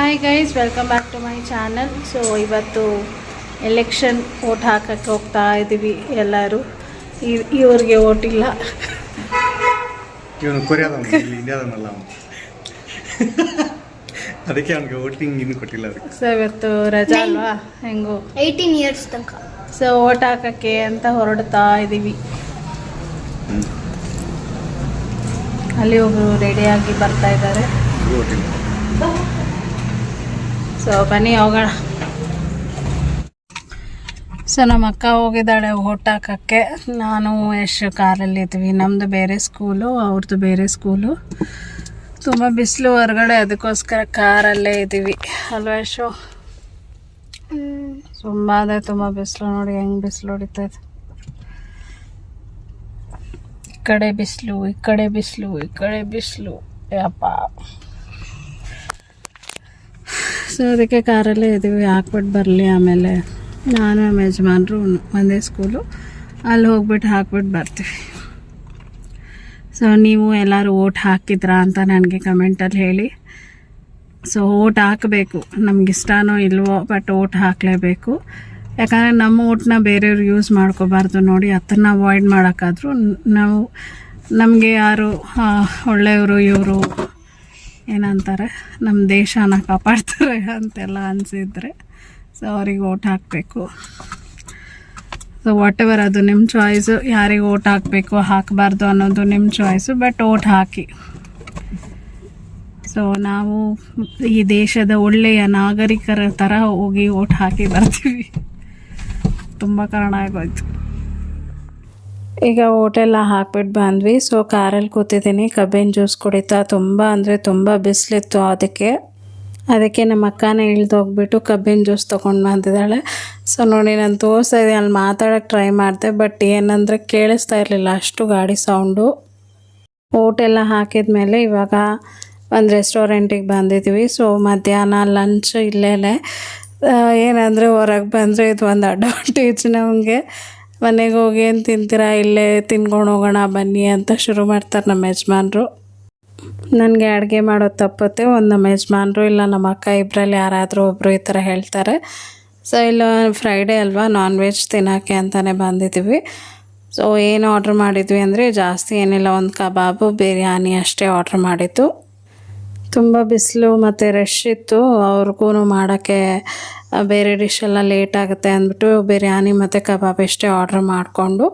Hi guys welcome back to my channel so ಇವತ್ತು election vote ಹಾಕಕ್ಕೆ ಹೋಗ್ತಾ ಇದ್ದೀವಿ ಎಲ್ಲರೂ. ಈ ಇವ್ರಿಗೆ ಓಟ್ ಇಲ್ಲ. ಇವನು ಕೊರಿಯಾದವನು ಇಲ್ಲಿ ಇಂಡಿಯಾದವನಲ್ಲ ಅದಕ್ಕೆ ಅವನಿಗೆ ವೋಟಿಂಗ್ ಇನ್ನೂ ಕೊಟ್ಟಿಲ್ಲ ಅದಕ್ಕೆ ಸೊ ಇವತ್ತು ರಜಾ ಅಲ್ವಾ? ಹೆಂಗೋ? ಏಯ್ಟೀನ್ ಇಯರ್ಸ್ ತನಕ. ಸೊ ಓಟ್ ಹಾಕಕ್ಕೆ ಅಂತ ಹೊರಡ್ತಾ ಇದ್ದೀವಿ ಅಲ್ಲಿ ಒಬ್ಬರು ರೆಡಿಯಾಗಿ ಬರ್ತಾ ಇದ್ದಾರೆ. ಸೊ ಬನ್ನಿ, ಹೋಗೋಣ. ಸೊ ನಮ್ಮ ಅಕ್ಕ ಹೋಗಿದ್ದಾಳೆ ಓಟ್ ಹಾಕಕ್ಕೆ ನಾನು ಎಷ್ಟು ಕಾರಲ್ಲಿ ಇದ್ವಿ. ನಮ್ಮದು ಬೇರೆ ಸ್ಕೂಲು ಅವ್ರದ್ದು ಬೇರೆ ಸ್ಕೂಲು ತುಂಬ ಬಿಸಿಲು ಹೊರಗಡೆ, ಅದಕ್ಕೋಸ್ಕರ ಕಾರಲ್ಲೇ ಇದ್ದೀವಿ. ಅಲ್ವಾ ಯಶು? ತುಂಬ ಅದೇ ತುಂಬ ಬಿಸಿಲು ನೋಡಿ, ಹೆಂಗೆ ಬಿಸಿಲು ಹೊಡಿತಾ ಇದೆ. ಈ ಕಡೆ ಬಿಸಿಲು, ಈ ಕಡೆ ಬಿಸಿಲು, ಈ ಕಡೆ ಬಿಸಿಲು. ಯಪ್ಪ. ಸೊ ಅದಕ್ಕೆ ಕಾರಲ್ಲೇ ಇದ್ದೀವಿ. ಹಾಕ್ಬಿಟ್ಟು ಬರಲಿ ಆಮೇಲೆ ನಾನು ನಮ್ಮ ಯಜಮಾನ್ರು ಒಂದೇ ಸ್ಕೂಲು. ಅಲ್ಲಿ ಹೋಗ್ಬಿಟ್ಟು ಹಾಕ್ಬಿಟ್ಟು ಬರ್ತೀವಿ. ಸೊ ನೀವು ಎಲ್ಲರೂ ಓಟ್ ಹಾಕಿದ್ರಾ ಅಂತ ನನಗೆ ಕಮೆಂಟಲ್ಲಿ ಹೇಳಿ. ಸೊ ಓಟ್ ಹಾಕಬೇಕು. ನಮ್ಗೆ ಇಷ್ಟನೋ ಇಲ್ವೋ ಬಟ್ ಓಟ್ ಹಾಕಲೇಬೇಕು. ಯಾಕಂದರೆ ನಮ್ಮ ಓಟ್ನ ಬೇರೆಯವ್ರು ಯೂಸ್ ಮಾಡ್ಕೋಬಾರ್ದು ನೋಡಿ ಅದನ್ನು ಅವಾಯ್ಡ್ ಮಾಡೋಕ್ಕಾದ್ರೂ ನಾವು ನಮಗೆ ಯಾರು ಒಳ್ಳೆಯವರು, ಇವರು ಏನಂತಾರೆ ನಮ್ಮ ದೇಶನ ಕಾಪಾಡ್ತಾರೆ ಅಂತೆಲ್ಲ ಅನಿಸಿದ್ರೆ, ಸೊ ಅವ್ರಿಗೆ ಓಟ್ ಹಾಕಬೇಕು. ಸೊ ವಾಟ್ ಎವರ್ ಅದು ನಿಮ್ಮ ಚಾಯ್ಸು ಯಾರಿಗೆ ಓಟ್ ಹಾಕಬೇಕು, ಹಾಕಬಾರ್ದು ಅನ್ನೋದು ನಿಮ್ಮ ಚಾಯ್ಸು ಬಟ್ ಓಟ್ ಹಾಕಿ. ಸೊ ನಾವು ಈ ದೇಶದ ಒಳ್ಳೆಯ ನಾಗರಿಕರ ಥರ ಹೋಗಿ ಓಟ್ ಹಾಕಿ ಬರ್ತೀವಿ. ತುಂಬ ಕಾರಣ ಆಗೋಯ್ತು. ಈಗ ಓಟೆಲ್ಲ ಹಾಕ್ಬಿಟ್ಟು ಬಂದ್ವಿ. ಸೊ ಕಾರಲ್ಲಿ ಕೂತಿದ್ದೀನಿ. ಕಬ್ಬಿನ ಜ್ಯೂಸ್ ಕುಡಿತಾ ತುಂಬ, ಅಂದರೆ ತುಂಬ ಬಿಸಿಲಿತ್ತು ಅದಕ್ಕೆ. ಅದಕ್ಕೆ ನಮ್ಮ ಅಕ್ಕನೇ ಇಳ್ದೋಗ್ಬಿಟ್ಟು ಕಬ್ಬಿನ ಜ್ಯೂಸ್ ತೊಗೊಂಡು ಬಂದಿದ್ದಾಳೆ. ಸೊ ನೋಡಿ, ನಾನು ತೋರಿಸ್ತಾ ಇದ್ದೀನಿ. ಅಲ್ಲಿ ಮಾತಾಡೋಕ್ಕೆ ಟ್ರೈ ಮಾಡಿದೆ ಬಟ್ ಏನಂದರೆ ಕೇಳಿಸ್ತಾ ಇರಲಿಲ್ಲ ಅಷ್ಟು ಗಾಡಿ ಸೌಂಡು ಓಟೆಲ್ಲ ಹಾಕಿದ ಇವಾಗ ಒಂದು ರೆಸ್ಟೋರೆಂಟಿಗೆ ಬಂದಿದ್ವಿ ಸೊ ಮಧ್ಯಾಹ್ನ ಲಂಚ್ ಇಲ್ಲೇ ಏನಂದರೆ ಹೊರಗೆ ಬಂದರೆ ಇದು ಒಂದು ಅಡ್ವಾಂಟೇಜ್ ನಮಗೆ. ಮನೆಗೆ ಹೋಗಿ ಏನು ತಿಂತೀರಾ? ಇಲ್ಲೇ ತಿನ್ಕೊಂಡು ಹೋಗೋಣ, ಬನ್ನಿ ಅಂತ ಶುರು ಮಾಡ್ತಾರೆ ನಮ್ಮ ಯಜಮಾನ್ರು. ನನಗೆ ಅಡುಗೆ ಮಾಡೋದು ತಪ್ಪುತ್ತೆ, ಒಂದು ನಮ್ಮ ಯಜಮಾನ್ರು ಇಲ್ಲ, ನಮ್ಮ ಅಕ್ಕ ಇಬ್ಬರಲ್ಲಿ ಯಾರಾದರೂ ಒಬ್ಬರು ಈ ಥರ ಹೇಳ್ತಾರೆ. ಸೊ ಇಲ್ಲ ಫ್ರೈಡೇ ಅಲ್ವಾ ನಾನ್ ವೆಜ್ ತಿನ್ನೋಕ್ಕೆ ಅಂತಲೇ ಬಂದಿದ್ದೀವಿ ಸೊ ಏನು ಆರ್ಡ್ರ್ ಮಾಡಿದ್ವಿ ಅಂದರೆ, ಜಾಸ್ತಿ ಏನಿಲ್ಲ, ಒಂದು ಕಬಾಬು, ಬಿರಿಯಾನಿ ಅಷ್ಟೇ ಆರ್ಡ್ರ್ ಮಾಡಿದ್ದು. ತುಂಬ ಬಿಸಿಲು ಮತ್ತು ರಶ್ ಇತ್ತು ಅವ್ರಿಗೂ ಮಾಡೋಕ್ಕೆ ಬೇರೆ ಡಿಶ್ ಎಲ್ಲ ಲೇಟ್ ಆಗುತ್ತೆ ಅಂದ್ಬಿಟ್ಟು ಬಿರಿಯಾನಿ ಮತ್ತು ಕಬಾಬ್ ಇಷ್ಟೇ ಆರ್ಡ್ರ್ ಮಾಡಿಕೊಂಡು.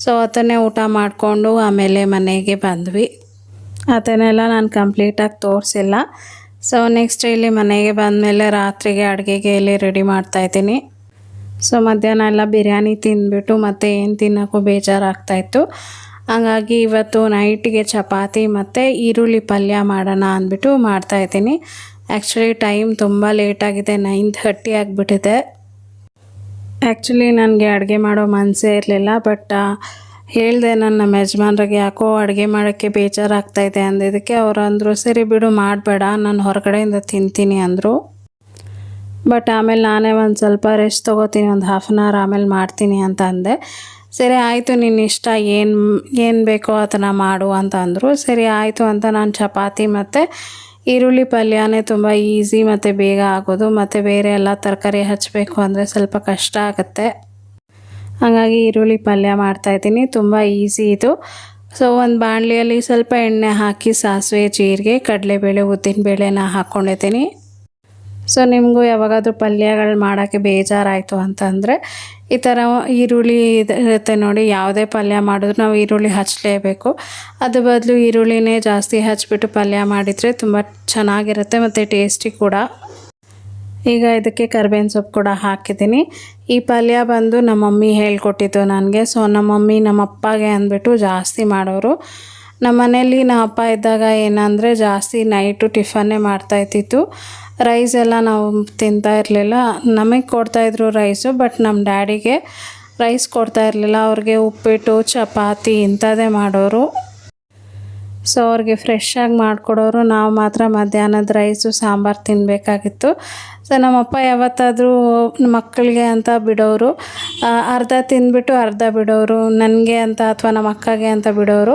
ಸೊ ಅದನ್ನೇ ಊಟ ಮಾಡಿಕೊಂಡು ಆಮೇಲೆ ಮನೆಗೆ ಬಂದ್ವಿ. ಅದನ್ನೆಲ್ಲ ನಾನು ಕಂಪ್ಲೀಟಾಗಿ ತೋರಿಸಿಲ್ಲ. ಸೊ ನೆಕ್ಸ್ಟ್ ಇಲ್ಲಿ ಮನೆಗೆ ಬಂದಮೇಲೆ ರಾತ್ರಿಗೆ ಅಡುಗೆಗೆ ಇಲ್ಲಿ ರೆಡಿ ಮಾಡ್ತಾಯಿದ್ದೀನಿ ಸೊ ಮಧ್ಯಾಹ್ನ ಎಲ್ಲ ಬಿರಿಯಾನಿ ತಿಂದ್ಬಿಟ್ಟು ಮತ್ತೆ ಏನು ತಿನ್ನೋಕ್ಕೂ ಬೇಜಾರಾಗ್ತಾಯಿತ್ತು ಹಾಗಾಗಿ ಇವತ್ತು ನೈಟಿಗೆ ಚಪಾತಿ ಮತ್ತು ಈರುಳ್ಳಿ ಪಲ್ಯ ಮಾಡೋಣ ಅಂದ್ಬಿಟ್ಟು ಮಾಡ್ತಾಯಿದ್ದೀನಿ ಆ್ಯಕ್ಚುಲಿ ಟೈಮ್ ತುಂಬ ಲೇಟಾಗಿದೆ ನೈನ್ ಥರ್ಟಿ ಆಗಿಬಿಟ್ಟಿದೆ. ಆ್ಯಕ್ಚುಲಿ ನನಗೆ ಅಡುಗೆ ಮಾಡೋ ಮನಸ್ಸೇ ಇರಲಿಲ್ಲ ಬಟ್ ಹೇಳಿದೆ ನನ್ನ ನಮ್ಮ ಯಜಮಾನ್ರಿಗೆ, ಯಾಕೋ ಅಡುಗೆ ಮಾಡೋಕ್ಕೆ ಬೇಜಾರಾಗ್ತಾಯಿದೆ ಅಂದಿದ್ದಕ್ಕೆ, ಅವರು ಅಂದರು, ಸರಿ ಬಿಡು, ಮಾಡಬೇಡ, ನಾನು ಹೊರಗಡೆಯಿಂದ ತಿಂತೀನಿ ಅಂದರು. ಬಟ್ ಆಮೇಲೆ ನಾನೇ ಒಂದು ಸ್ವಲ್ಪ ರೆಸ್ಟ್ ತೊಗೋತೀನಿ, ಒಂದು ಹಾಫ್ ಆನ್ ಅವರ್ ಆಮೇಲೆ ಮಾಡ್ತೀನಿ ಅಂತ ಅಂದೆ. ಸರಿ, ಆಯಿತು ನಿನ್ನ ಇಷ್ಟ, ಏನು ಏನು ಬೇಕೋ ಅದನ್ನು ಮಾಡು ಅಂತ ಅಂದರು. ಸರಿ, ಆಯಿತು ಅಂತ ನಾನು ಚಪಾತಿ ಮತ್ತು ಈರುಳ್ಳಿ ಪಲ್ಯನೇ ತುಂಬ ಈಸಿ ಮತ್ತು ಬೇಗ ಆಗೋದು. ಮತ್ತು ಬೇರೆ ಎಲ್ಲ ತರಕಾರಿ ಹಚ್ಚಬೇಕು ಅಂದರೆ ಸ್ವಲ್ಪ ಕಷ್ಟ ಆಗುತ್ತೆ. ಹಾಗಾಗಿ ಈರುಳ್ಳಿ ಪಲ್ಯ ಮಾಡ್ತಾಯಿದ್ದೀನಿ ತುಂಬ ಈಸಿ ಇದು. ಸೊ ಒಂದು ಬಾಣಲಿಯಲ್ಲಿ ಸ್ವಲ್ಪ ಎಣ್ಣೆ ಹಾಕಿ ಸಾಸಿವೆ, ಜೀರಿಗೆ, ಕಡಲೆಬೇಳೆ ಉದ್ದಿನಬೇಳೆನ ಹಾಕ್ಕೊಂಡಿದ್ದೀನಿ ಸೊ ನಿಮಗೂ ಯಾವಾಗಾದರೂ ಪಲ್ಯಗಳು ಮಾಡೋಕ್ಕೆ ಬೇಜಾರಾಯಿತು ಅಂತಂದರೆ ಈ ಥರ ಈರುಳ್ಳಿ ಇರುತ್ತೆ ನೋಡಿ, ಯಾವುದೇ ಪಲ್ಯ ಮಾಡಿದ್ರು ನಾವು ಈರುಳ್ಳಿ ಹಚ್ಚಲೇಬೇಕು ಅದು ಬದಲು ಈರುಳ್ಳಿನೇ ಜಾಸ್ತಿ ಹಚ್ಬಿಟ್ಟು ಪಲ್ಯ ಮಾಡಿದರೆ ತುಂಬ ಚೆನ್ನಾಗಿರುತ್ತೆ ಮತ್ತು ಟೇಸ್ಟಿ ಕೂಡ. ಈಗ ಇದಕ್ಕೆ ಕರ್ಬೇವಿನ ಸೊಪ್ಪು ಕೂಡ ಹಾಕಿದ್ದೀನಿ. ಈ ಪಲ್ಯ ಬಂದು ನಮ್ಮ ಮಮ್ಮಿ ಹೇಳ್ಕೊಟ್ಟಿದ್ದು ನನಗೆ. ಸೊ ನಮ್ಮ ಮಮ್ಮಿ ನಮ್ಮ ಅಪ್ಪಗೆ ಅಂದ್ಬಿಟ್ಟು ಜಾಸ್ತಿ ಮಾಡೋರು. ನಮ್ಮ ಮನೇಲಿ ನಮ್ಮ ಅಪ್ಪ ಇದ್ದಾಗ ಏನಂದರೆ ಜಾಸ್ತಿ ನೈಟು ಟಿಫನ್ನೇ ಮಾಡ್ತಾಯಿದ್ದಿತ್ತು ರೈಸ್ ಎಲ್ಲ ನಾವು ತಿಂತಾ ಇರಲಿಲ್ಲ. ನಮಗೆ ಕೊಡ್ತಾಯಿದ್ರು ರೈಸು ಬಟ್ ನಮ್ಮ ಡ್ಯಾಡಿಗೆ ರೈಸ್ ಕೊಡ್ತಾ ಇರಲಿಲ್ಲ. ಅವ್ರಿಗೆ ಉಪ್ಪಿಟ್ಟು, ಚಪಾತಿ ಇಂಥದ್ದೇ ಮಾಡೋರು. ಸೊ ಅವ್ರಿಗೆ ಫ್ರೆಶ್ಶಾಗಿ ಮಾಡಿಕೊಡೋರು ನಾವು ಮಾತ್ರ ಮಧ್ಯಾಹ್ನದ ರೈಸು ಸಾಂಬಾರು ತಿನ್ನಬೇಕಾಗಿತ್ತು ಸೊ ನಮ್ಮಪ್ಪ ಯಾವತ್ತಾದರೂ ಮಕ್ಕಳಿಗೆ ಅಂತ ಬಿಡೋರು ಅರ್ಧ ತಿಂದ್ಬಿಟ್ಟು ಅರ್ಧ ಬಿಡೋರು, ನನಗೆ ಅಂತ ಅಥವಾ ನಮ್ಮ ಅಕ್ಕಗೆ ಅಂತ ಬಿಡೋರು.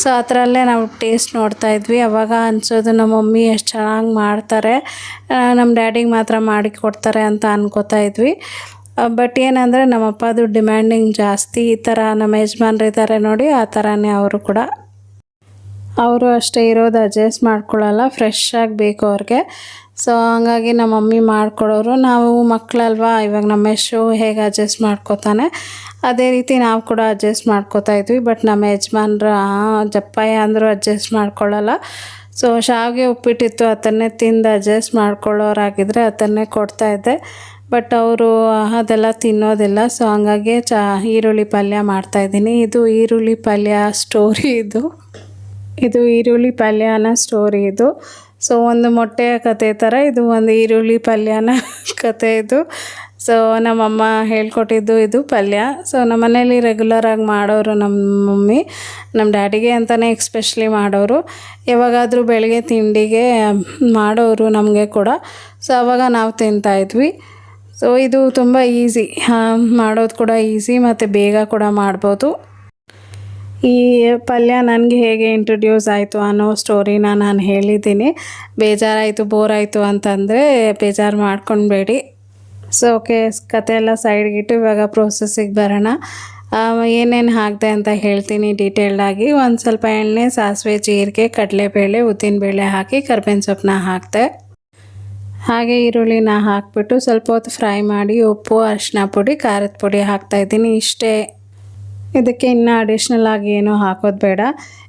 ಸೊ ಅದರಲ್ಲೇ ನಾವು ಟೇಸ್ಟ್ ನೋಡ್ತಾ ಇದ್ವಿ. ಅವಾಗ ಅನ್ಸೋದು ನಮ್ಮ ಮಮ್ಮಿ ಎಷ್ಟು ಚೆನ್ನಾಗಿ ಮಾಡ್ತಾರೆ ನಮ್ಮ ಡ್ಯಾಡಿಗೆ ಮಾತ್ರ ಮಾಡಿ ಕೊಡ್ತಾರೆ ಅಂತ ಅನ್ಕೋತಾ ಇದ್ವಿ. ಬಟ್ ಏನಂದರೆ ನಮ್ಮಪ್ಪದು ಡಿಮ್ಯಾಂಡಿಂಗ್ ಜಾಸ್ತಿ. ಈ ಥರ ನಮ್ಮ ಯಜಮಾನ್ರು ಇದ್ದಾರೆ ನೋಡಿ, ಆ ಥರನೇ ಅವರು ಕೂಡ ಅವರು ಅಷ್ಟೇ ಇರೋದು ಅಡ್ಜಸ್ಟ್ ಮಾಡ್ಕೊಳ್ಳಲ್ಲ ಫ್ರೆಶ್ ಆಗಿ ಬೇಕು ಅವ್ರಿಗೆ. ಸೊ ಹಂಗಾಗಿ ನಮ್ಮ ಮಮ್ಮಿ ಮಾಡಿಕೊಡೋರು. ನಾವು ಮಕ್ಕಳಲ್ವಾ, ಇವಾಗ ನಮ್ಮ ಯಶು ಹೇಗೆ ಅಡ್ಜಸ್ಟ್ ಮಾಡ್ಕೋತಾನೆ? ಅದೇ ರೀತಿ ನಾವು ಕೂಡ ಅಡ್ಜಸ್ಟ್ ಮಾಡ್ಕೋತಾ ಇದ್ವಿ ಬಟ್ ನಮ್ಮ ಯಜಮಾನ್ರ ಜಪ್ಪಯ್ಯ ಅಂದರೂ ಅಡ್ಜಸ್ಟ್ ಮಾಡ್ಕೊಳ್ಳಲ್ಲ. ಸೊ ಶಾವಿಗೆ ಉಪ್ಪಿಟ್ಟಿತ್ತು, ಅದನ್ನೇ ತಿಂದು ಅಡ್ಜಸ್ಟ್ ಮಾಡ್ಕೊಳ್ಳೋರಾಗಿದ್ದರೆ ಅದನ್ನೇ ಕೊಡ್ತಾ ಇದ್ದೆ. ಬಟ್ ಅವರು ಅದೆಲ್ಲ ತಿನ್ನೋದಿಲ್ಲ. ಸೊ ಹಂಗಾಗಿ ಚ, ಈರುಳ್ಳಿ ಪಲ್ಯ ಮಾಡ್ತಾಯಿದ್ದೀನಿ ಇದು ಈರುಳ್ಳಿ ಪಲ್ಯ ಸ್ಟೋರಿ ಇದು. ಇದು ಈರುಳ್ಳಿ ಪಲ್ಯನ ಸ್ಟೋರಿ ಇದು. ಸೊ ಒಂದು ಮೊಟ್ಟೆಯ ಕತೆ ಥರ ಇದು ಒಂದು ಈರುಳ್ಳಿ ಪಲ್ಯನ ಕತೆ ಇದು. ಸೊ ನಮ್ಮಮ್ಮ ಹೇಳ್ಕೊಟ್ಟಿದ್ದು ಇದು ಪಲ್ಯ. ಸೊ ನಮ್ಮ ಮನೇಲಿ ರೆಗ್ಯುಲರಾಗಿ ಮಾಡೋರು ನಮ್ಮ ಮಮ್ಮಿ ನಮ್ಮ ಡ್ಯಾಡಿಗೆ ಅಂತಲೇ ಎಕ್ಸ್ಪೆಷಲಿ ಮಾಡೋರು. ಯಾವಾಗಾದರೂ ಬೆಳಗ್ಗೆ ತಿಂಡಿಗೆ ಮಾಡೋರು ನಮಗೆ ಕೂಡ. ಸೊ ಆವಾಗ ನಾವು ತಿಂತಾಯಿದ್ವಿ ಸೊ ಇದು ತುಂಬ ಈಸಿ ಮಾಡೋದು ಕೂಡ ಈಸಿ ಮತ್ತು ಬೇಗ ಕೂಡ ಮಾಡ್ಬೋದು. ಈ ಪಲ್ಯ ನನಗೆ ಹೇಗೆ ಇಂಟ್ರೊಡ್ಯೂಸ್ ಆಯಿತು ಅನ್ನೋ ಸ್ಟೋರಿನ ನಾನು ಹೇಳಿದ್ದೀನಿ. ಬೇಜಾರಾಯಿತು ಬೋರ್ ಆಯಿತು ಅಂತಂದರೆ ಬೇಜಾರು ಮಾಡ್ಕೊಳ್ಬೇಡಿ ಸೊ ಓಕೆ ಕತೆ ಎಲ್ಲ ಸೈಡ್ಗಿಟ್ಟು ಇವಾಗ ಪ್ರೋಸೆಸ್ಸಿಗೆ ಬರೋಣ. ಏನೇನು ಹಾಕಿದೆ ಅಂತ ಹೇಳ್ತೀನಿ ಡೀಟೇಲ್ಡಾಗಿ ಒಂದು ಸ್ವಲ್ಪ ಎಣ್ಣೆ, ಸಾಸಿವೆ, ಜೀರಿಗೆ, ಕಡಲೆಬೇಳೆ ಉದ್ದಿನಬೇಳೆ ಹಾಕಿ ಕರ್ಬೇವಿನ ಸೊಪ್ಪನ್ನ ಹಾಕಿದೆ. ಹಾಗೆ ಈರುಳ್ಳಿನ ಹಾಕಿಬಿಟ್ಟು ಸ್ವಲ್ಪ ಹೊತ್ತು ಫ್ರೈ ಮಾಡಿ ಉಪ್ಪು ಅರಿಶಿನ ಪುಡಿ, ಖಾರದ ಪುಡಿ ಹಾಕ್ತಾಯಿದ್ದೀನಿ ಇಷ್ಟೇ. ಇದಕ್ಕೆ ಇನ್ನೂ ಅಡಿಷ್ನಲ್ ಆಗಿ ಏನೂ ಹಾಕೋದು ಬೇಡ.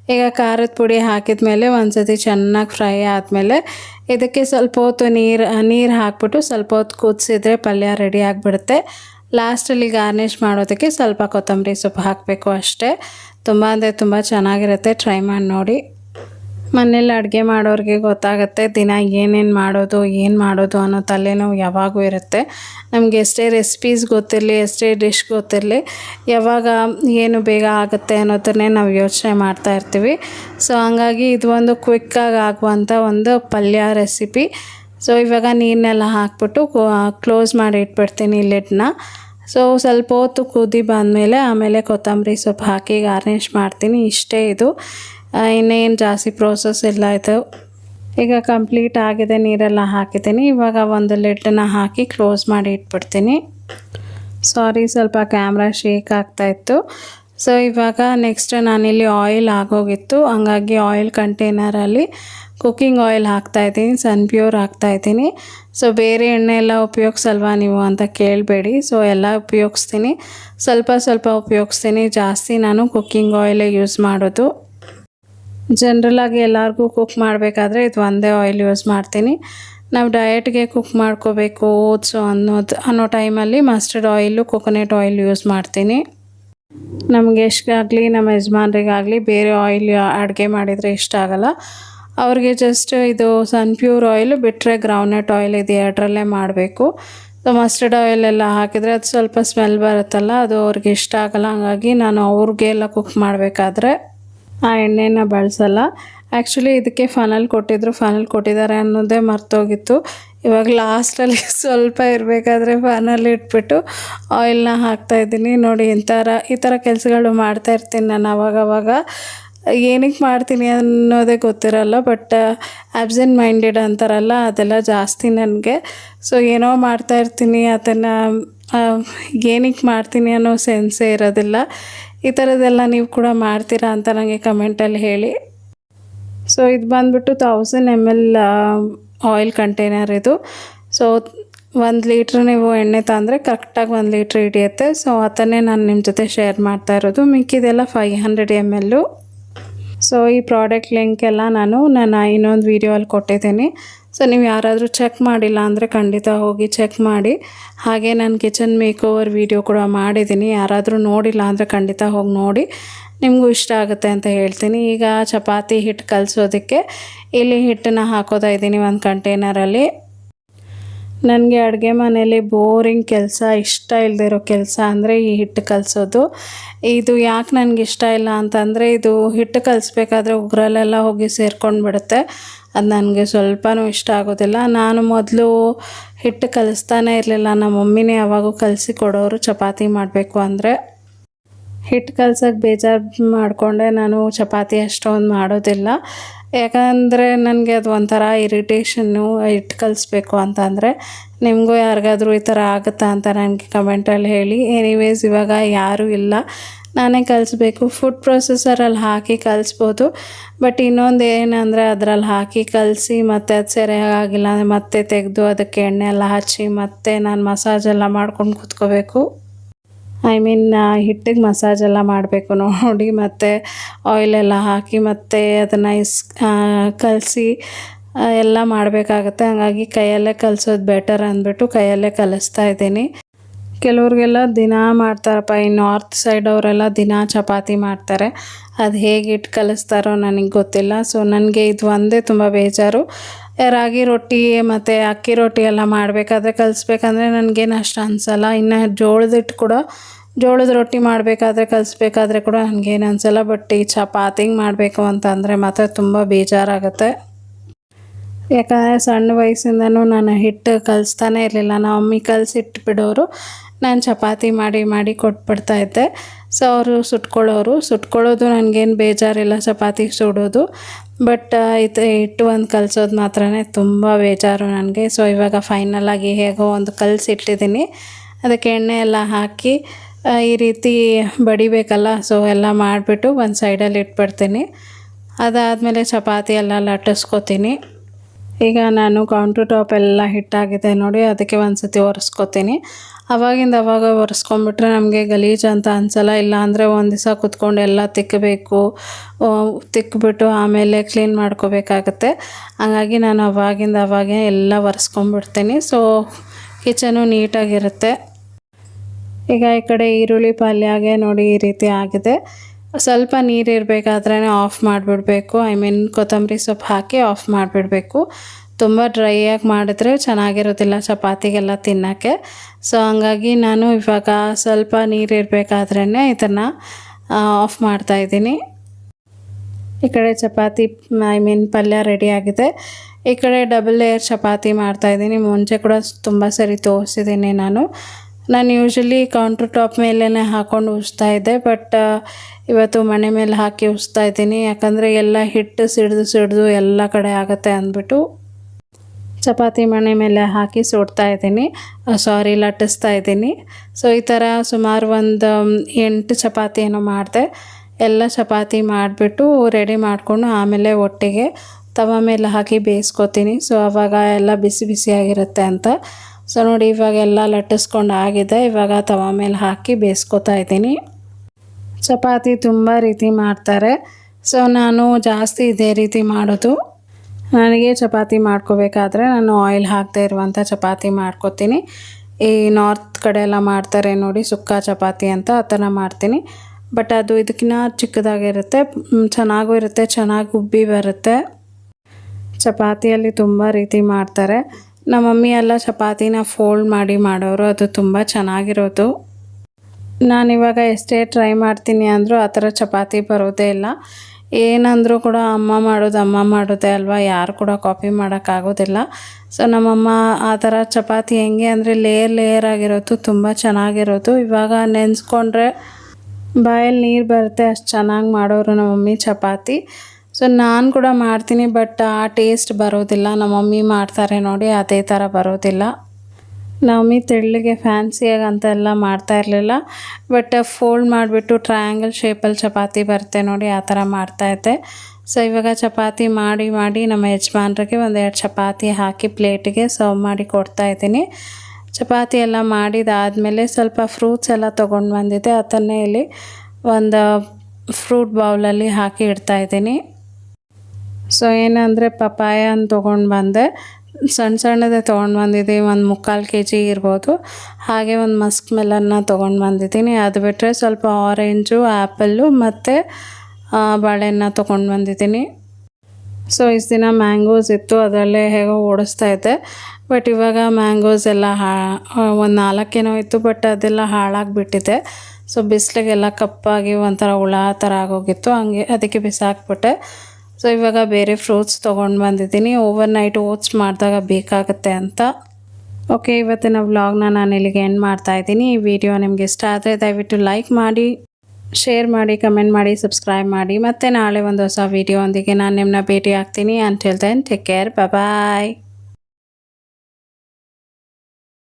ಈಗ ಖಾರದ ಪುಡಿ ಹಾಕಿದ ಮೇಲೆ ಒಂದು ಸತಿ ಚೆನ್ನಾಗಿ ಫ್ರೈ ಆದಮೇಲೆ ಇದಕ್ಕೆ ಸ್ವಲ್ಪ ಹೊತ್ತು ನೀರು ನೀರು ಹಾಕ್ಬಿಟ್ಟು ಸ್ವಲ್ಪ ಹೊತ್ತು ಕುದಿಸಿದ್ರೆ ಪಲ್ಯ ರೆಡಿ ಆಗಿಬಿಡುತ್ತೆ. ಲಾಸ್ಟಲ್ಲಿ ಗಾರ್ನಿಷ್ ಮಾಡೋದಕ್ಕೆ ಸ್ವಲ್ಪ ಕೊತ್ತಂಬರಿ ಸೊಪ್ಪು ಹಾಕಬೇಕು ಅಷ್ಟೇ. ತುಂಬ ಅಂದರೆ ತುಂಬ ಚೆನ್ನಾಗಿರುತ್ತೆ. ಟ್ರೈ ಮಾಡಿ ನೋಡಿ. ಮನೇಲಿ ಅಡುಗೆ ಮಾಡೋರಿಗೆ ಗೊತ್ತಾಗುತ್ತೆ, ದಿನ ಏನೇನು ಮಾಡೋದು, ಏನು ಮಾಡೋದು ಅನ್ನೋ ತಲೆನೋವು ಯಾವಾಗೂ ಇರುತ್ತೆ. ನಮಗೆ ಎಷ್ಟೇ ರೆಸಿಪೀಸ್ ಗೊತ್ತಿರಲಿ, ಎಷ್ಟೇ ಡಿಶ್ ಗೊತ್ತಿರಲಿ, ಯಾವಾಗ ಏನು ಬೇಗ ಆಗುತ್ತೆ ಅನ್ನೋದನ್ನೇ ನಾವು ಯೋಚನೆ ಮಾಡ್ತಾ ಇರ್ತೀವಿ. ಸೊ ಹಂಗಾಗಿ ಇದು ಒಂದು ಕ್ವಿಕ್ಕಾಗಿ ಆಗುವಂಥ ಒಂದು ಪಲ್ಯ ರೆಸಿಪಿ ಸೊ ಇವಾಗ ನೀರನ್ನೆಲ್ಲ ಹಾಕ್ಬಿಟ್ಟು ಕ್ಲೋಸ್ ಮಾಡಿ ಇಟ್ಬಿಡ್ತೀನಿ ಲಿಡ್ನ ಸೊ ಸ್ವಲ್ಪ ಹೊತ್ತು ಕುದಿ ಬಂದಮೇಲೆ ಆಮೇಲೆ ಕೊತ್ತಂಬರಿ ಸೊಪ್ಪು ಹಾಕಿ ಗಾರ್ನಿಷ್ ಮಾಡ್ತೀನಿ. ಇಷ್ಟೇ ಇದು. ಇನ್ನೇನು ಜಾಸ್ತಿ ಪ್ರೋಸೆಸ್ ಇಲ್ಲ ಆಯಿತು ಈಗ ಕಂಪ್ಲೀಟ್ ಆಗಿದೆ, ನೀರೆಲ್ಲ ಹಾಕಿದ್ದೀನಿ. ಇವಾಗ ಒಂದು ಲಿಡ್ಡನ್ನ ಹಾಕಿ ಕ್ಲೋಸ್ ಮಾಡಿ ಇಟ್ಬಿಡ್ತೀನಿ. ಸಾರಿ ಸ್ವಲ್ಪ ಕ್ಯಾಮ್ರಾ ಶೇಕ್ ಆಗ್ತಾಯಿತ್ತು ಸೊ ಇವಾಗ ನೆಕ್ಸ್ಟ್ ನಾನಿಲ್ಲಿ ಆಯಿಲ್ ಆಗೋಗಿತ್ತು. ಹಂಗಾಗಿ ಆಯಿಲ್ ಕಂಟೈನರಲ್ಲಿ ಕುಕ್ಕಿಂಗ್ ಆಯಿಲ್ ಹಾಕ್ತಾಯಿದ್ದೀನಿ ಸನ್ ಪ್ಯೂರ್ ಹಾಕ್ತಾಯಿದ್ದೀನಿ ಸೊ ಬೇರೆ ಎಣ್ಣೆ ಎಲ್ಲ ಉಪಯೋಗಿಸಲ್ವಾ ನೀವು ಅಂತ ಕೇಳಬೇಡಿ. ಸೊ ಎಲ್ಲ ಉಪಯೋಗಿಸ್ತೀನಿ. ಸ್ವಲ್ಪ ಸ್ವಲ್ಪ ಉಪಯೋಗಿಸ್ತೀನಿ. ಜಾಸ್ತಿ ನಾನು ಕುಕ್ಕಿಂಗ್ ಆಯಿಲೇ ಯೂಸ್ ಮಾಡೋದು. ಜನ್ರಲಾಗಿ ಎಲ್ಲರಿಗೂ ಕುಕ್ ಮಾಡಬೇಕಾದ್ರೆ ಇದು ಒಂದೇ ಆಯಿಲ್ ಯೂಸ್ ಮಾಡ್ತೀನಿ. ನಾವು ಡಯಟ್ಗೆ ಕುಕ್ ಮಾಡ್ಕೋಬೇಕು ಓಟ್ಸು ಅನ್ನೋದು ಅನ್ನೋ ಟೈಮಲ್ಲಿ mustard oil coconut oil use ಮಾಡ್ತೀನಿ. ನಮಗೆ ಎಷ್ಟಾಗಲಿ, ನಮ್ಮ ಯಜಮಾನ್ರಿಗಾಗಲಿ ಬೇರೆ ಆಯಿಲ್ ಅಡುಗೆ ಮಾಡಿದರೆ ಇಷ್ಟ ಆಗಲ್ಲ. ಅವ್ರಿಗೆ ಜಸ್ಟ್ ಇದು ಸನ್ ಪ್ಯೂರ್ ಆಯಿಲ್ ಬಿಟ್ಟರೆ ಗ್ರೌಂಡ್ನಟ್ ಆಯಿಲ್ ಇದು ಎರಡರಲ್ಲೇ ಮಾಡಬೇಕು. ಸೊ ಮಸ್ಟರ್ಡ್ ಆಯಿಲ್ ಎಲ್ಲ ಹಾಕಿದರೆ ಅದು ಸ್ವಲ್ಪ ಸ್ಮೆಲ್ ಬರುತ್ತಲ್ಲ, ಅದು ಅವ್ರಿಗೆ ಇಷ್ಟ ಆಗಲ್ಲ. ಹಂಗಾಗಿ ನಾನು ಅವ್ರಿಗೆಲ್ಲ ಕುಕ್ ಮಾಡಬೇಕಾದ್ರೆ ಆ ಎಣ್ಣೆನ ಬಳಸಲ್ಲ. ಆ್ಯಕ್ಚುಲಿ ಇದಕ್ಕೆ ಫನಲ್ ಕೊಟ್ಟಿದ್ರು. ಫನಲ್ ಕೊಟ್ಟಿದ್ದಾರೆ ಅನ್ನೋದೇ ಮರ್ತೋಗಿತ್ತು. ಇವಾಗ ಲಾಸ್ಟಲ್ಲಿ ಸ್ವಲ್ಪ ಇರಬೇಕಾದ್ರೆ ಫನಲ್ ಇಟ್ಬಿಟ್ಟು ಆಯಿಲ್ನ ಹಾಕ್ತಾಯಿದ್ದೀನಿ ನೋಡಿ ಇಂಥರ ಥರ ಈ ಥರ ಕೆಲಸಗಳು ಮಾಡ್ತಾಯಿರ್ತೀನಿ ನಾನು ಅವಾಗವಾಗ ಏನಕ್ಕೆ ಮಾಡ್ತೀನಿ ಅನ್ನೋದೇ ಗೊತ್ತಿರಲ್ಲ ಬಟ್ ಆಬ್ಸೆಂಟ್ ಮೈಂಡೆಡ್ ಅಂತಾರಲ್ಲ, ಅದೆಲ್ಲ ಜಾಸ್ತಿ ನನಗೆ. ಸೊ ಏನೋ ಮಾಡ್ತಾಯಿರ್ತೀನಿ ಅದನ್ನು ಏನಕ್ಕೆ ಮಾಡ್ತೀನಿ ಅನ್ನೋ ಸೆನ್ಸೇ ಇರೋದಿಲ್ಲ. ಈ ಥರದ್ದೆಲ್ಲ ನೀವು ಕೂಡ ಮಾಡ್ತೀರಾ ಅಂತ ನನಗೆ ಕಮೆಂಟಲ್ಲಿ ಹೇಳಿ. ಸೊ ಇದು ಬಂದುಬಿಟ್ಟು thousand M L oil container ಇದು. ಸೊ ಒಂದು ಲೀಟ್ರ್ ನೀವು ಎಣ್ಣೆ ತಂದರೆ ಕರೆಕ್ಟಾಗಿ ಒಂದು ಲೀಟ್ರ್ ಹಿಡಿಯುತ್ತೆ. ಸೊ ಅದನ್ನೇ ನಾನು ನಿಮ್ಮ ಜೊತೆ ಶೇರ್ ಮಾಡ್ತಾ ಇರೋದು. ಮಿಕ್ಕಿದೆಲ್ಲ five hundred M L so ಈ ಪ್ರಾಡಕ್ಟ್ ಲಿಂಕ್ ಎಲ್ಲ ನಾನು ನನ್ನ ಇನ್ನೊಂದು ವೀಡಿಯೋಲ್ಲಿ ಕೊಟ್ಟಿದ್ದೀನಿ. ಸೊ ನೀವು ಯಾರಾದರೂ ಚೆಕ್ ಮಾಡಿಲ್ಲ ಅಂದರೆ ಖಂಡಿತ ಹೋಗಿ ಚೆಕ್ ಮಾಡಿ. ಹಾಗೆ ನಾನು ಕಿಚನ್ ಮೇಕ್ ಓವರ್ ವೀಡಿಯೋ ಕೂಡ ಮಾಡಿದ್ದೀನಿ. ಯಾರಾದರೂ ನೋಡಿಲ್ಲ ಅಂದರೆ ಖಂಡಿತ ಹೋಗಿ ನೋಡಿ. ನಿಮಗೂ ಇಷ್ಟ ಆಗುತ್ತೆ ಅಂತ ಹೇಳ್ತೀನಿ. ಈಗ ಚಪಾತಿ ಹಿಟ್ಟು ಕಲಿಸೋದಕ್ಕೆ ಇಲ್ಲಿ ಹಿಟ್ಟನ್ನ ಹಾಕೋತಾ ಇದ್ದೀನಿ ಒಂದು ಕಂಟೈನರಲ್ಲಿ ನನಗೆ ಅಡುಗೆ ಮನೆಯಲ್ಲಿ ಬೋರಿಂಗ್ ಕೆಲಸ ಇಷ್ಟ ಇಲ್ಲದಿರೋ ಕೆಲಸ ಅಂದರೆ ಈ ಹಿಟ್ಟು ಕಲಿಸೋದು. ಇದು ಯಾಕೆ ನನಗೆ ಇಷ್ಟ ಇಲ್ಲ ಅಂತಂದರೆ ಇದು ಹಿಟ್ಟು ಕಲಿಸ್ಬೇಕಾದ್ರೆ ಉಗ್ರಲ್ಲೆಲ್ಲ ಹೋಗಿ ಸೇರ್ಕೊಂಡು ಬಿಡುತ್ತೆ ಅದು ನನಗೆ ಸ್ವಲ್ಪನೂ ಇಷ್ಟ ಆಗೋದಿಲ್ಲ. ನಾನು ಮೊದಲು ಹಿಟ್ಟು ಕಲಿಸ್ತಾನೆ ಇರಲಿಲ್ಲ. ನಮ್ಮ ಮಮ್ಮಿನೇ ಯಾವಾಗೂ ಕಲಸಿ ಕೊಡೋರು ಚಪಾತಿ ಮಾಡಬೇಕು ಅಂದರೆ. ಹಿಟ್ಟು ಕಲ್ಸೋಕ್ಕೆ ಬೇಜಾರು ಮಾಡಿಕೊಂಡೆ. ನಾನು ಚಪಾತಿ ಅಷ್ಟೊಂದು ಮಾಡೋದಿಲ್ಲ. ಯಾಕಂದರೆ ನನಗೆ ಅದು ಒಂಥರ ಇರಿಟೇಷನ್ನು ಇಟ್ಟು ಕಲಿಸ್ಬೇಕು ಅಂತಂದರೆ ನಿಮಗೂ ಯಾರಿಗಾದ್ರೂ ಈ ಥರ ಆಗುತ್ತಾ ಅಂತ ನನಗೆ ಕಮೆಂಟಲ್ಲಿ ಹೇಳಿ. ಎನಿವೇಸ್ ಇವಾಗ ಯಾರೂ ಇಲ್ಲ. ನಾನೇ ಕಲಿಸ್ಬೇಕು. Food ಪ್ರೊಸೆಸರಲ್ಲಿ hockey ಕಲಿಸ್ಬೋದು. ಬಟ್ ಇನ್ನೊಂದು ಏನಂದರೆ ಅದರಲ್ಲಿ ಹಾಕಿ ಕಲಿಸಿ ಮತ್ತೆ ಅದು ಸರಿಯಾಗಿಲ್ಲ ಅಂದರೆ ಮತ್ತೆ ತೆಗೆದು ಅದಕ್ಕೆ ಎಣ್ಣೆ ಎಲ್ಲ ಹಚ್ಚಿ ಮತ್ತೆ ನಾನು ಮಸಾಜ್ ಎಲ್ಲ ಮಾಡ್ಕೊಂಡು ಕೂತ್ಕೋಬೇಕು. ಐ ಮೀನ್ ಹಿಟ್ಟಿಗೆ ಮಸಾಜ್ ಎಲ್ಲ ಮಾಡಬೇಕು ನೋಡಿ, ಮತ್ತು ಆಯಿಲೆಲ್ಲ ಹಾಕಿ, ಮತ್ತು ಅದನ್ನು ಇಸ್ ಕಲಸಿ ಎಲ್ಲ ಮಾಡಬೇಕಾಗತ್ತೆ. ಹಾಗಾಗಿ ಕೈಯಲ್ಲೇ ಕಲಿಸೋದು ಬೆಟರ್ ಅಂದ್ಬಿಟ್ಟು ಕೈಯಲ್ಲೇ ಕಲಿಸ್ತಾ ಇದ್ದೀನಿ. ಕೆಲವ್ರಿಗೆಲ್ಲ ದಿನ ಮಾಡ್ತಾರಪ್ಪ, ಈ ನಾರ್ತ್ ಸೈಡ್ ಅವರೆಲ್ಲ ದಿನ ಚಪಾತಿ ಮಾಡ್ತಾರೆ. ಅದು ಹೇಗೆ ಇಟ್ಟು ಕಲಿಸ್ತಾರೋ ನನಗೆ ಗೊತ್ತಿಲ್ಲ. ಸೊ ನನಗೆ ಇದು ಒಂದೇ ತುಂಬ ಬೇಜಾರು. ರಾಗಿ ರೊಟ್ಟಿ ಮತ್ತು ಅಕ್ಕಿ ರೊಟ್ಟಿ ಎಲ್ಲ ಮಾಡಬೇಕಾದ್ರೆ ಕಲಿಸ್ಬೇಕಂದ್ರೆ ನನಗೇನು ಅಷ್ಟು ಅನಿಸಲ್ಲ. ಇನ್ನು ಜೋಳದ ಹಿಟ್ಟು ಕೂಡ ಜೋಳದ ರೊಟ್ಟಿ ಮಾಡಬೇಕಾದ್ರೆ ಕಲಿಸ್ಬೇಕಾದ್ರೆ ಕೂಡ ನನಗೇನು ಅನಿಸಲ್ಲ. ಬಟ್ ಈ ಚಪಾತಿಗೆ ಮಾಡಬೇಕು ಅಂತಂದರೆ ಮಾತ್ರ ತುಂಬ ಬೇಜಾರಾಗುತ್ತೆ. ಯಾಕಂದರೆ ಸಣ್ಣ ವಯಸ್ಸಿಂದನೂ ನಾನು ಹಿಟ್ಟು ಕಲಿಸ್ತಾನೆ ಇರಲಿಲ್ಲ. ನಮ್ಮ ಮಮ್ಮಿ ಕಲಸಿಟ್ಟು ಬಿಡೋರು ನಾನು ಚಪಾತಿ ಮಾಡಿ ಮಾಡಿ ಕೊಟ್ಬಿಡ್ತಾ ಇದ್ದೆ. ಸೊ ಅವರು ಸುಟ್ಕೊಳ್ಳೋರು. ಸುಟ್ಕೊಳ್ಳೋದು ನನಗೇನು ಬೇಜಾರಿಲ್ಲ ಚಪಾತಿ ಸುಡೋದು. ಬಟ್ ಇದು ಹಿಟ್ಟು ಒಂದು ಕಲಿಸೋದು ಮಾತ್ರ ತುಂಬ ಬೇಜಾರು ನನಗೆ. ಸೊ ಇವಾಗ ಫೈನಲಾಗಿ ಹೇಗೋ ಒಂದು ಕಲಸಿಟ್ಟಿದ್ದೀನಿ ಅದಕ್ಕೆ ಎಣ್ಣೆ ಎಲ್ಲ ಹಾಕಿ ಈ ರೀತಿ ಬಡಿಬೇಕಲ್ಲ? ಸೊ ಎಲ್ಲ ಮಾಡಿಬಿಟ್ಟು ಒಂದು ಸೈಡಲ್ಲಿ ಇಟ್ಬಿಡ್ತೀನಿ. ಅದಾದಮೇಲೆ ಚಪಾತಿ ಎಲ್ಲ ಲಟ್ಟಿಸ್ಕೊತೀನಿ. ಈಗ ನಾನು ಕೌಂಟರ್ ಟಾಪ್ ಎಲ್ಲ ಹಿಟ್ಟಾಗಿದೆ ನೋಡಿ, ಅದಕ್ಕೆ ಒಂದು ಸತಿ ಒರೆಸ್ಕೊತೀನಿ. ಅವಾಗಿಂದ ಅವಾಗ ಒರೆಸ್ಕೊಂಬಿಟ್ರೆ ನಮಗೆ ಗಲೀಜು ಅಂತ ಅನ್ಸಲ್ಲ. ಇಲ್ಲ ಅಂದರೆ ಒಂದು ದಿವಸ ಕುತ್ಕೊಂಡು ಎಲ್ಲ ತಿಕ್ಕಬೇಕು ತಿಕ್ಕಿಬಿಟ್ಟು ಆಮೇಲೆ ಕ್ಲೀನ್ ಮಾಡ್ಕೋಬೇಕಾಗತ್ತೆ. ಹಾಗಾಗಿ ನಾನು ಅವಾಗಿಂದ ಅವಾಗೆ ಎಲ್ಲ ಒರೆಸ್ಕೊಂಬಿಡ್ತೀನಿ ಸೊ ಕಿಚನು ನೀಟಾಗಿರುತ್ತೆ. ಈಗ ಈ ಕಡೆ ಈರುಳ್ಳಿ ಪಲ್ಯಗೆ ನೋಡಿ ಈ ರೀತಿ ಆಗಿದೆ. ಸ್ವಲ್ಪ ನೀರು ಇರಬೇಕಾದ್ರೆ ಆಫ್ ಮಾಡಿಬಿಡಬೇಕು. ಐ ಮೀನ್ ಕೊತ್ತಂಬರಿ ಸೊಪ್ಪು ಹಾಕಿ ಆಫ್ ಮಾಡಿಬಿಡ್ಬೇಕು. ತುಂಬ ಡ್ರೈಯಾಗಿ ಮಾಡಿದ್ರೆ ಚೆನ್ನಾಗಿರೋದಿಲ್ಲ ಚಪಾತಿಗೆಲ್ಲ ತಿನ್ನೋಕ್ಕೆ. ಸೊ ಹಂಗಾಗಿ ನಾನು ಇವಾಗ ಸ್ವಲ್ಪ ನೀರು ಇರಬೇಕಾದ್ರೇ ಇದನ್ನು ಆಫ್ ಮಾಡ್ತಾಯಿದ್ದೀನಿ ಈ ಕಡೆ ಚಪಾತಿ ಐ ಮೀನ್ ಪಲ್ಯ ರೆಡಿ ಆಗಿದೆ. ಈ ಕಡೆ ಡಬಲ್ ಲೇಯರ್ ಚಪಾತಿ ಮಾಡ್ತಾಯಿದ್ದೀನಿ ಮುಂಚೆ ಕೂಡ ತುಂಬ ಸರಿ ತೋರಿಸಿದ್ದೀನಿ ನಾನು. ನಾನು ಯೂಶ್ವಲಿ ಕೌಂಟ್ರ್ ಟಾಪ್ ಮೇಲೇ ಹಾಕ್ಕೊಂಡು ಉಜ್ತಾ ಇದ್ದೆ ಬಟ್ ಇವತ್ತು ಮನೆ ಮೇಲೆ ಹಾಕಿ ಉಸ್ತಾ ಇದ್ದೀನಿ. ಯಾಕಂದರೆ ಎಲ್ಲ ಹಿಟ್ಟು ಸಿಡ್ದು ಸಿಡ್ದು ಎಲ್ಲ ಕಡೆ ಆಗುತ್ತೆ ಅಂದ್ಬಿಟ್ಟು. ಚಪಾತಿ ಮಣೆ ಮೇಲೆ ಹಾಕಿ ಸುಡ್ತಾ ಇದ್ದೀನಿ. ಸಾರಿ ಲಟ್ಟಿಸ್ತಾ ಇದ್ದೀನಿ. ಸೊ ಈ ಥರ ಸುಮಾರು ಒಂದು ಎಂಟು ಚಪಾತಿ ಏನೋ ಮಾಡಿದೆ. ಎಲ್ಲ ಚಪಾತಿ ಮಾಡಿಬಿಟ್ಟು ರೆಡಿ ಮಾಡಿಕೊಂಡು ಆಮೇಲೆ ಒಟ್ಟಿಗೆ ತವ ಮೇಲೆ ಹಾಕಿ ಬೇಯಿಸ್ಕೊತೀನಿ. ಸೊ ಆವಾಗ ಎಲ್ಲ ಬಿಸಿ ಬಿಸಿಯಾಗಿರುತ್ತೆ ಅಂತ. ಸೊ ನೋಡಿ, ಇವಾಗ ಎಲ್ಲ ಲಟ್ಟಿಸ್ಕೊಂಡು ಆಗಿದೆ. ಇವಾಗ ತವ ಮೇಲೆ ಹಾಕಿ ಬೇಯಿಸ್ಕೊತಾ ಇದ್ದೀನಿ. ಚಪಾತಿ ತುಂಬ ರೀತಿ ಮಾಡ್ತಾರೆ. ಸೊ ನಾನು ಜಾಸ್ತಿ ಇದೇ ರೀತಿ ಮಾಡೋದು. ನನಗೆ ಚಪಾತಿ ಮಾಡ್ಕೋಬೇಕಾದ್ರೆ ನಾನು ಆಯಿಲ್ ಹಾಕದೇ ಇರುವಂಥ ಚಪಾತಿ ಮಾಡ್ಕೋತೀನಿ. ಈ ನಾರ್ತ್ ಕಡೆ ಎಲ್ಲ ಮಾಡ್ತಾರೆ ನೋಡಿ, ಸುಕ್ಕ ಚಪಾತಿ ಅಂತ ಆ ಥರ ಮಾಡ್ತೀನಿ. ಬಟ್ ಅದು ಇದಕ್ಕಿಂತ ಚಿಕ್ಕದಾಗಿರುತ್ತೆ ಚೆನ್ನಾಗೂ ಇರುತ್ತೆ, ಚೆನ್ನಾಗಿ ಉಬ್ಬಿ ಬರುತ್ತೆ. ಚಪಾತಿಯಲ್ಲಿ ತುಂಬ ರೀತಿ ಮಾಡ್ತಾರೆ. ನಮ್ಮ ಮಮ್ಮಿ ಎಲ್ಲ ಚಪಾತಿನ ಫೋಲ್ಡ್ ಮಾಡಿ ಮಾಡೋರು, ಅದು ತುಂಬ ಚೆನ್ನಾಗಿರೋದು. ನಾನಿವಾಗ ಎಷ್ಟೇ ಟ್ರೈ ಮಾಡ್ತೀನಿ ಅಂದರೂ ಆ ಥರ ಚಪಾತಿ ಬರೋದೇ ಇಲ್ಲ. ಏನಂದರೂ ಕೂಡ ಅಮ್ಮ ಮಾಡೋದು ಅಮ್ಮ ಮಾಡುತ್ತೆ ಅಲ್ವಾ? ಯಾರು ಕೂಡ ಕಾಪಿ ಮಾಡೋಕ್ಕಾಗೋದಿಲ್ಲ ಸೊ ನಮ್ಮಮ್ಮ ಆ ಥರ ಚಪಾತಿ ಹೆಂಗೆ ಅಂದರೆ ಲೇಯರ್ ಲೇಯರ್ ಆಗಿರೋದು, ತುಂಬ ಚೆನ್ನಾಗಿರೋದು. ಇವಾಗ ನೆನೆಸ್ಕೊಂಡ್ರೆ ಬಾಯಲ್ಲಿ ನೀರು ಬರುತ್ತೆ, ಅಷ್ಟು ಚೆನ್ನಾಗಿ ಮಾಡೋರು ನಮ್ಮ ಮಮ್ಮಿ ಚಪಾತಿ. ಸೊ ನಾನು ಕೂಡ ಮಾಡ್ತೀನಿ ಬಟ್ ಆ ಟೇಸ್ಟ್ ಬರೋದಿಲ್ಲ. ನಮ್ಮ ಮಮ್ಮಿ ಮಾಡ್ತಾರೆ ನೋಡಿ, ಅದೇ ಥರ ಬರೋದಿಲ್ಲ. ನಮ್ಮಿ ತೆಳ್ಳಗೆ ಫ್ಯಾನ್ಸಿಯಾಗಿ ಅಂತೆಲ್ಲ ಮಾಡ್ತಾ ಇರಲಿಲ್ಲ. ಬಟ್ ಫೋಲ್ಡ್ ಮಾಡಿಬಿಟ್ಟು ಟ್ರಯಾಂಗಲ್ ಶೇಪಲ್ಲಿ ಚಪಾತಿ ಬರುತ್ತೆ ನೋಡಿ, ಆ ಥರ ಮಾಡ್ತಾಯಿದ್ದೆ ಸೊ ಇವಾಗ ಚಪಾತಿ ಮಾಡಿ ಮಾಡಿ ನಮ್ಮ ಯಜಮಾನ್ರಿಗೆ ಒಂದೆರಡು ಚಪಾತಿ ಹಾಕಿ ಪ್ಲೇಟಿಗೆ ಸರ್ವ್ ಮಾಡಿ ಕೊಡ್ತಾ ಇದ್ದೀನಿ. ಚಪಾತಿ ಎಲ್ಲ ಮಾಡಿದಾದಮೇಲೆ ಸ್ವಲ್ಪ ಫ್ರೂಟ್ಸ್ ಎಲ್ಲ ತೊಗೊಂಡು ಬಂದಿದ್ದೆ. ಅದನ್ನೇ ಇಲ್ಲಿ ಒಂದು ಫ್ರೂಟ್ ಬೌಲಲ್ಲಿ ಹಾಕಿ ಇಡ್ತಾ ಇದ್ದೀನಿ. ಸೊ ಏನಂದರೆ ಪಪಾಯನ ತೊಗೊಂಡು ಬಂದೆ. ಸಣ್ಣ ಸಣ್ಣದೇ ತೊಗೊಂಡು ಬಂದಿದ್ದೀವಿ ಒಂದು ಮುಕ್ಕಾಲು ಕೆ ಜಿ ಇರ್ಬೋದು. ಹಾಗೆ ಒಂದು ಮಸ್ಕ್ ಮೆಲನ್ನ ತೊಗೊಂಡು ಬಂದಿದ್ದೀನಿ. ಅದು ಬಿಟ್ಟರೆ ಸ್ವಲ್ಪ ಆರೆಂಜು ಆ್ಯಪಲ್ಲು ಮತ್ತು ಬಾಳೆಹಣ್ಣ ತೊಗೊಂಡು ಬಂದಿದ್ದೀನಿ. ಸೊ ಇಷ್ಟು ದಿನ ಮ್ಯಾಂಗೋಸ್ ಇತ್ತು, ಅದರಲ್ಲೇ ಹೇಗೋ ಓಡಿಸ್ತಾ ಇದ್ದೆ. ಬಟ್ ಇವಾಗ ಮ್ಯಾಂಗೋಸ್ ಎಲ್ಲ ಹಾ ಒಂದು ನಾಲ್ಕೇನೋ ಇತ್ತು ಬಟ್ ಅದೆಲ್ಲ ಹಾಳಾಗಿಬಿಟ್ಟಿದೆ. ಸೊ ಬಿಸಿಲಿಗೆಲ್ಲ ಕಪ್ಪಾಗಿ ಒಂಥರ ಹುಳ ಥರ ಆಗೋಗಿತ್ತು. ಹಂಗೆ ಅದಕ್ಕೆ ಬಿಸಾಕ್ಬಿಟ್ಟೆ. ಸೊ ಇವಾಗ ಬೇರೆ ಫ್ರೂಟ್ಸ್ ತೊಗೊಂಡು ಬಂದಿದ್ದೀನಿ. ಓವರ್ ನೈಟ್ ಓಟ್ಸ್ ಮಾಡಿದಾಗ ಬೇಕಾಗುತ್ತೆ ಅಂತ. ಓಕೆ ಇವತ್ತಿನ ವ್ಲಾಗ್ನ ನಾನು ಇಲ್ಲಿಗೆ ಎಂಡ್ ಮಾಡ್ತಾ ಇದ್ದೀನಿ. ಈ ವಿಡಿಯೋ ನಿಮಗೆ ಇಷ್ಟ ಆದರೆ ದಯವಿಟ್ಟು ಲೈಕ್ ಮಾಡಿ ಶೇರ್ ಮಾಡಿ ಕಮೆಂಟ್ ಮಾಡಿ ಸಬ್ಸ್ಕ್ರೈಬ್ ಮಾಡಿ. ಮತ್ತೆ ನಾಳೆ ಒಂದು ಹೊಸ ವಿಡಿಯೋ ಒಂದಿಗೆ ನಾನು ನಿಮ್ಮನ್ನ ಭೇಟಿ ಆಗ್ತೀನಿ ಅಂತ ದೆನ್ ಟೇಕ್ ಕೇರ್ ಬಾಯ್